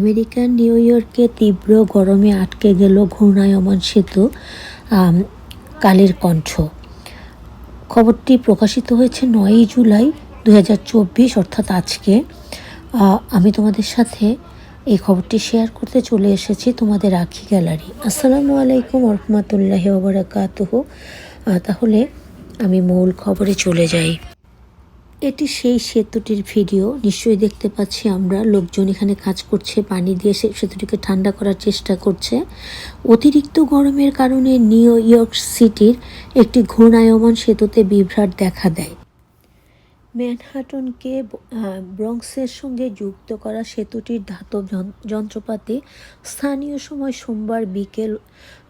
আমেরিকার নিউ ইয়র্কে তীব্র গরমে আটকে গেল ঘূর্ণায়মান সেতু কালের কণ্ঠ। খবরটি প্রকাশিত হয়েছে নয়ই জুলাই দু হাজার চব্বিশ, অর্থাৎ আজকে। আমি তোমাদের সাথে এই খবরটি শেয়ার করতে চলে এসেছি তোমাদের আখি গ্যালারি। আসসালামু আলাইকুম রহমতুল্লাহ ওবরাকাতুহ। তাহলে আমি মূল খবরে চলে যাই। এটি সেই সেতুটির ভিডিও। নিশ্চয়ই দেখতে পাচ্ছি আমরা। লোকজন এখানে কাজ করছে পানি দিয়ে সে সেতুটিকে ঠান্ডা করার চেষ্টা করছে। অতিরিক্ত গরমের কারণে নিউ ইয়র্ক সিটির একটি ঘূর্ণায়মান সেতুতে বিভ্রাট দেখা দেয়। ম্যানহাটনকে আহ, ব্রঙ্কসের সঙ্গে যুক্ত করা সেতুটির ধাতব যন- যন্ত্রপাতি স্থানীয় সময় সোমবার বিকেল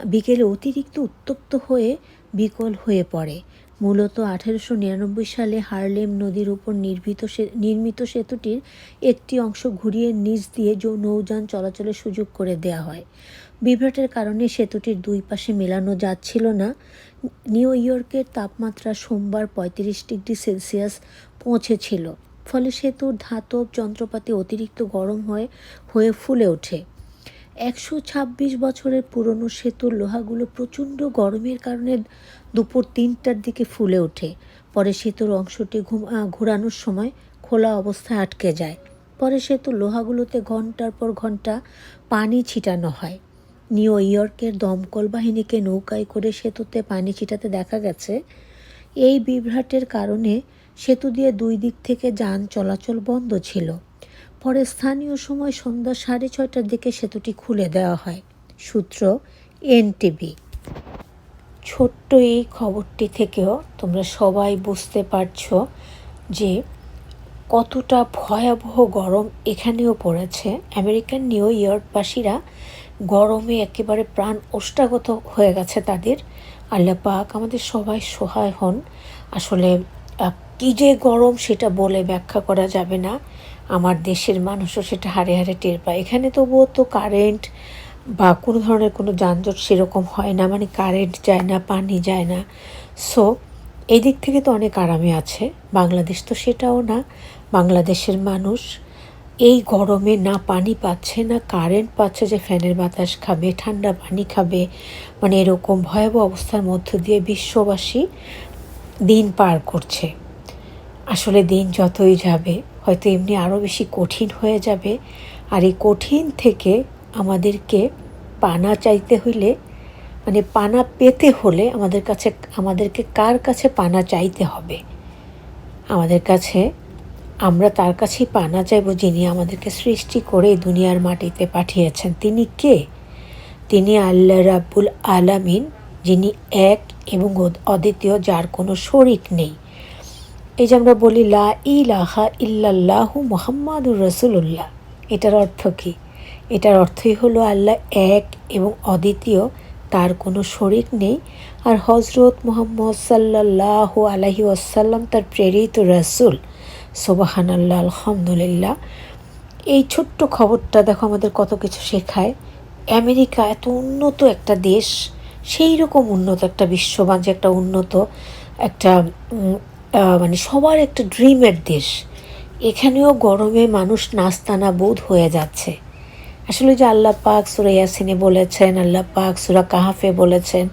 বিকেলে অতিরিক্ত উত্তপ্ত হয়ে বিকল হয়ে পড়ে। মূলত আঠেরোশো নিরানব্বই সালে হার্লেম নদীর উপর নির্মিত নির্মিত সেতুটির একটি অংশ ঘুরিয়ে নিচ দিয়ে নৌযান চলাচলের সুযোগ করে দেওয়া হয়। বিভ্রাটের কারণে সেতুটির দুই পাশে মেলানো যাচ্ছিল না। নিউ ইয়র্কের তাপমাত্রা সোমবার পঁয়ত্রিশ ডিগ্রি সেলসিয়াস পৌঁছেছিল, ফলে সেতুর ধাতব যন্ত্রপাতি অতিরিক্ত গরম হয়ে হয়ে ফুলে ওঠে। একশো ছাব্বিশ বছরের পুরনো সেতুর লোহাগুলো প্রচণ্ড গরমের কারণে দুপুর তিনটার দিকে ফুলে ওঠে। পরে সেতুর অংশটি ঘোরানোর সময় খোলা অবস্থায় আটকে যায়। পরে সেতুর লোহাগুলোতে ঘণ্টার পর ঘণ্টা পানি ছিটানো হয়। নিউ ইয়র্কের দমকল বাহিনীকে নৌকায় করে সেতুতে পানি ছিটাতে দেখা গেছে, এই বিভ্রাটের কারণে সেতু দিয়ে দুই দিক থেকে যান চলাচল বন্ধ ছিল। পরে স্থানীয় সময় সন্ধ্যা সাড়ে ছয়টার দিকে সেতুটি খুলে দেওয়া হয়। সূত্র এনটিভি। ছোট্ট এই খবরটি থেকেও তোমরা সবাই বুঝতে পারছ যে কতটা ভয়াবহ গরম এখানেও পড়েছে। আমেরিকান নিউ ইয়র্কবাসীরা গরমে একেবারে প্রাণ ওষ্ঠাগত হয়ে গেছে তাদের। আল্লাহ পাক আমাদের সবাই সহায় হন। আসলে কী যে গরম সেটা বলে ব্যাখ্যা করা যাবে না। আমার দেশের মানুষও সেটা হারে হারে টের পায়। এখানে তবুও তো কারেন্ট বা কোনো ধরনের কোনো যানজট সেরকম হয় না মানে কারেন্ট যায় না, পানি যায় না। সো এই দিক থেকে তো অনেক আরামে আছে। বাংলাদেশ তো সেটাও না। বাংলাদেশের মানুষ এই গরমে না পানি পাচ্ছে, না কারেন্ট পাচ্ছে যে ফ্যানের বাতাস খাবে, ঠান্ডা পানি খাবে মানে এরকম ভয়াবহ অবস্থার মধ্য দিয়ে বিশ্ববাসী দিন পার করছে। আসলে দিন যতই যাবে, হয়তো এমনি আরও বেশি কঠিন হয়ে যাবে। আর এই কঠিন থেকে আমাদেরকে পানা চাইতে হইলে মানে পানা পেতে হলে আমাদের কাছে, আমাদেরকে কার কাছে পানা চাইতে হবে? আমাদের কাছে, আমরা তার কাছেই পানা চাইব যিনি আমাদেরকে সৃষ্টি করে দুনিয়ার মাটিতে পাঠিয়েছেন। তিনি কে? তিনি আল্লাহ রাব্বুল আলামিন, যিনি এক এবং অদ্বিতীয়, যার কোনো শরিক নেই। এই যে আমরা বলি লা ইলাহা ইল্লাল্লাহু মুহাম্মাদুর রসুল্লাহ এটার অর্থ কী? এটার অর্থই হলো আল্লাহ এক এবং অদ্বিতীয়, তার কোনো শরিক নেই। আর হজরত মোহাম্মদ সাল্লাহ আলাহি আসাল্লাম তার প্রেরিত রসুল সোবাহান আল্লাহ আলহামদুলিল্লাহ। এই ছোট্ট খবরটা দেখো আমাদের কত কিছু শেখায়। আমেরিকা এত উন্নত একটা দেশ সেই রকম উন্নত একটা বিশ্ববাঞ্চ একটা উন্নত একটা মানে সবার একটা ড্রিমের দেশ। এখানেও গরমে মানুষ নাস্তানা বোধ হয়ে যাচ্ছে। আসলে যে আল্লাহ পাক সুরা ইয়াসিনে বলেছেন, আল্লাহ পাক সুরা কাহাফে বলেছেন,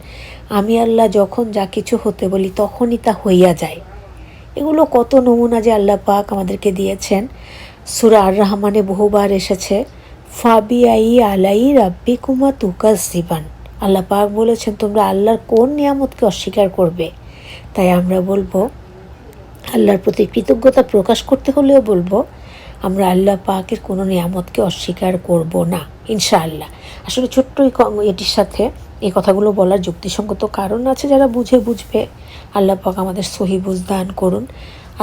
আমি আল্লাহ যখন যা কিছু হতে বলি তখনই তা হইয়া যায়। এগুলো কত নমুনা যে আল্লাহ পাক আমাদেরকে দিয়েছেন। সুরা আর রহমানে বহুবার এসেছে, ফাবিআই আলাই রাব্বি কুমা তুকাস জীবান আল্লাহ পাক বলেছেন, তোমরা আল্লাহর কোন নিয়ামতকে অস্বীকার করবে? তাই আমরা বলব আল্লাহর প্রতি কৃতজ্ঞতা প্রকাশ করতে হলেও বলব, আমরা আল্লাহ পাকের কোনো নিয়ামতকে অস্বীকার করব না, ইনশাআল্লাহ। আসলে ছোট্ট এটির সাথে এই কথাগুলো বলার যুক্তিসঙ্গত কারণ আছে যারা বুঝে বুঝবে। আল্লাহ পাক আমাদের সহি বুঝ দান করুন।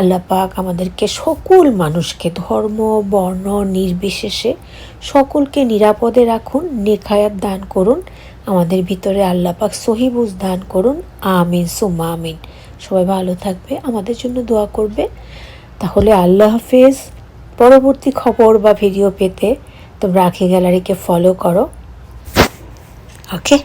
আল্লাহ পাক আমাদেরকে সকল মানুষকে ধর্ম, বর্ণ, নির্বিশেষে সকলকে নিরাপদে রাখুন, নেখায়াত দান করুন। আমাদের ভিতরে আল্লাহ পাক সহি বুঝ দান করুন। আমিন সুমা আমিন। সবাই ভালো থাকবে, আমাদের জন্য দোয়া করবে। তাহলে আল্লাহ হাফেজ। পরবর্তী খবর বা ভিডিও পেতে তোমরা আখি গ্যালারিকে ফলো করো। ওকে